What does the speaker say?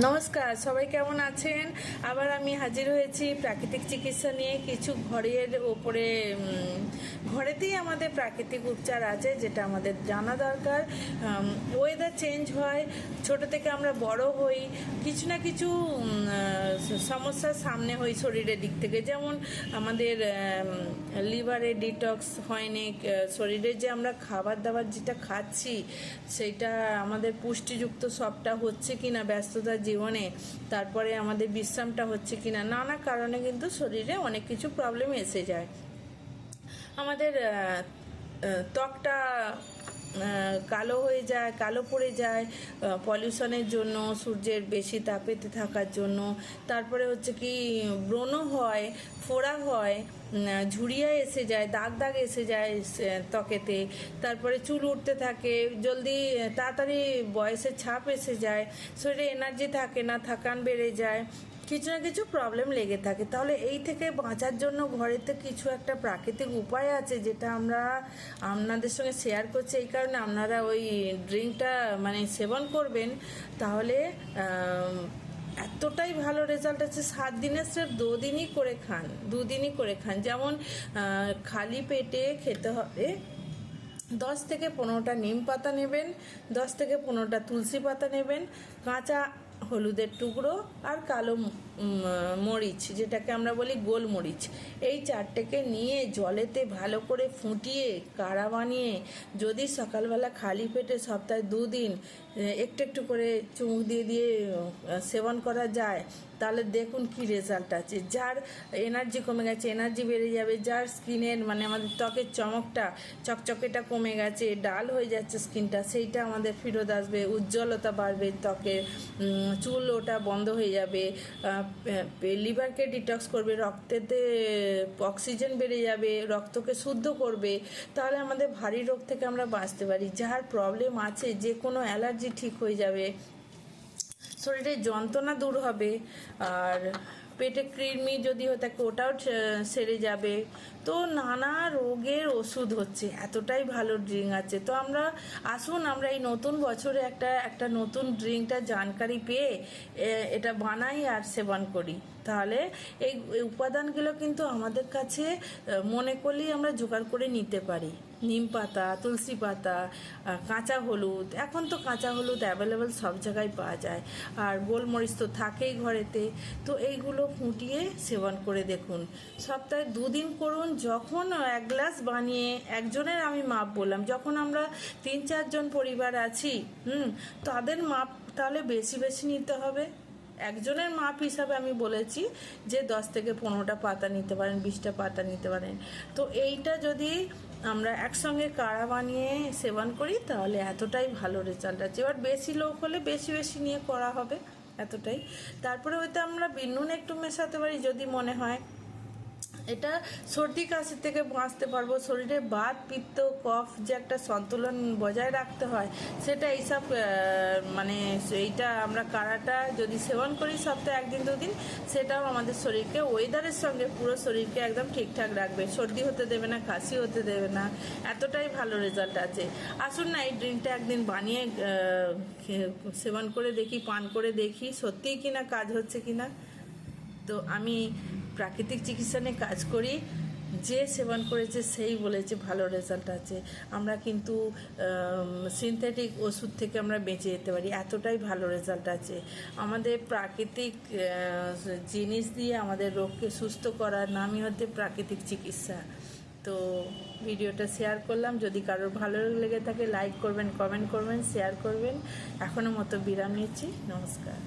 নমস্কার, সবাই কেমন আছেন? আবার আমি হাজির হয়েছি প্রাকৃতিক চিকিৎসা নিয়ে। কিছু ঘরের ওপরে ঘরেতেই আমাদের প্রাকৃতিক উপচার আছে, যেটা আমাদের জানা দরকার। ওয়েদার চেঞ্জ হয়, ছোট থেকে আমরা বড় হই, কিছু না কিছু সমস্যার সামনে হই শরীরের দিক থেকে। যেমন আমাদের লিভারে ডিটক্স হয়নি শরীরে যে আমরা খাবার দাবার যেটা খাচ্ছি, সেটা আমাদের পুষ্টিযুক্ত সবটা হচ্ছে কিনা, ব্যস্ততার জীবনে। তারপরে আমাদের বিশ্রামটা হচ্ছে কিনা, নানা কারণে কিন্তু শরীরে অনেক কিছু প্রবলেম এসে যায়। আমাদের ত্বকটা কালো হয়ে যায়, কালো পড়ে যায় পলিউশনের জন্য, সূর্যের বেশি তাপেতে থাকার জন্য। তারপরে হচ্ছে কি, ব্রণ হয়, ফোড়া হয় ঝুরিয়া এসে যায়, দাগ দাগ এসে যায় ত্বকেতে। তারপরে চুল উঠতে থাকে, জলদি তাড়াতাড়ি বয়সের ছাপ এসে যায়, শরীরে এনার্জি থাকে না, থাকান বেড়ে যায়। কিছু না কিছু প্রবলেম লেগে থাকে। তাহলে এই থেকে বাঁচার জন্য ঘরেতে কিছু একটা প্রাকৃতিক উপায় আছে যেটা আমরা আপনাদের সঙ্গে শেয়ার করছি। এই কারণে আপনারা ওই ড্রিঙ্কটা মানে সেবন করবেন, তাহলে এতটাই ভালো রেজাল্ট আছে। সাত দিনের স্রেফ দুদিনই করে খান দুদিনই করে খান। যেমন খালি পেটে খেতে হবে, দশ থেকে পনেরোটা নিম পাতা নেবেন, দশ থেকে পনেরোটা তুলসী পাতা নেবেন, কাঁচা হলুদের টুকরো আর কালো মরিচ, যেটাকে আমরা বলি গোলমরিচ। এই চারটেকে নিয়ে জলেতে ভালো করে ফুটিয়ে, কাড়া বানিয়ে, যদি সকালবেলা খালি পেটে সপ্তাহে দুদিন একটু একটু করে চুমুক দিয়ে দিয়ে সেবন করা যায়, তাহলে দেখুন কি রেজাল্ট আছে। যার এনার্জি কমে গেছে এনার্জি বেড়ে যাবে, যার স্কিনের মানে আমাদের ত্বকের চমকটা, চকচকেটা কমে গেছে, ডাল হয়ে যাচ্ছে স্কিনটা সেইটা আমাদের ফেরত আসবে, উজ্জ্বলতা বাড়বে ত্বকের চুল ওটা বন্ধ হয়ে যাবে লিভারকে ডিটক্স করবে, রক্তেতে অক্সিজেন বেড়ে যাবে, রক্তকে শুদ্ধ করবে, তাহলে আমাদের ভারী রোগ থেকে আমরা বাঁচতে পারি। যার প্রবলেম আছে যে কোনো অ্যালার্জি ঠিক হয়ে যাবে। শরীরের যন্ত্রণা দূর হবে। আর পেটে কৃমি যদি হয়ে থাকে, ওটাও সেরে যাবে। তো নানা রোগের ওষুধ হচ্ছে। এতটাই ভালো ড্রিঙ্ক আছে। তো আমরা আসুন, আমরা এই নতুন বছরে একটা একটা নতুন ড্রিঙ্কটা জানকারি পেয়ে এটা বানাই আর সেবন করি। তাহলে এই উপাদানগুলো কিন্তু আমাদের কাছে মনে করলেই আমরা জোগাড় করে নিতে পারি। নিম পাতা, তুলসী পাতা কাঁচা হলুদ, এখন তো কাঁচা হলুদ অ্যাভেলেবেল সব জায়গায় পাওয়া যায়। আর গোলমরিচ তো থাকেই ঘরেতে। তো এইগুলো ফুটিয়ে সেবন করে দেখুন। সপ্তাহে দুদিন করুন, যখন এক গ্লাস বানিয়ে একজনের আমি মাপ বললাম। যখন আমরা তিন চারজন পরিবার আছি, হুম, তাদের মাপ তাহলে বেশি বেশি নিতে হবে। একজনের মাপ হিসাবে আমি বলেছি যে দশ থেকে পনেরোটা পাতা নিতে পারেন, বিশটা পাতা নিতে পারেন। তো এইটা যদি আমরা একসঙ্গে কাড়া বানিয়ে সেবন করি, তাহলে এতটাই ভালো রেজাল্ট আছে। এবার বেশি লোক হলে বেশি বেশি নিয়ে করা হবে, এতটাই। তারপরে হয়তো আমরা বিনুন একটু মেশাতে পারি, যদি মনে হয়। এটা সর্দি কাশি থেকে বাঁচতে পারব। শরীরে বাত, পিত্ত, কফ যে একটা সন্তুলন বজায় রাখতে হয়, সেটা এইসব মানে এইটা আমরা কাড়াটা যদি সেবন করি সপ্তাহে একদিন, দুদিন, সেটাও আমাদের শরীরকে, ওয়েদারের সঙ্গে পুরো শরীরকে একদম ঠিকঠাক রাখবে। সর্দি হতে দেবে না, কাশি হতে দেবে না, এতটাই ভালো রেজাল্ট আছে। আসুন না এই ড্রিঙ্কটা একদিন বানিয়ে সেবন করে দেখি, পান করে দেখি, সত্যিই কিনা কাজ হচ্ছে কিনা? তো আমি প্রাকৃতিক চিকিৎসা নিয়ে কাজ করি, যে সেবন করেছে সেই বলেছে ভালো রেজাল্ট আছে। আমরা কিন্তু সিনথেটিক ওষুধ থেকে আমরা বেঁচে যেতে পারি, এতটাই ভালো রেজাল্ট আছে। আমাদের প্রাকৃতিক জিনিস দিয়ে আমাদের রোগকে সুস্থ করার নামই হচ্ছে প্রাকৃতিক চিকিৎসা। তো ভিডিওটা শেয়ার করলাম, যদি কারোর ভালো লেগে থাকে লাইক করবেন কমেন্ট করবেন শেয়ার করবেন। এখনও মতো বিরাম নিচ্ছি, নমস্কার।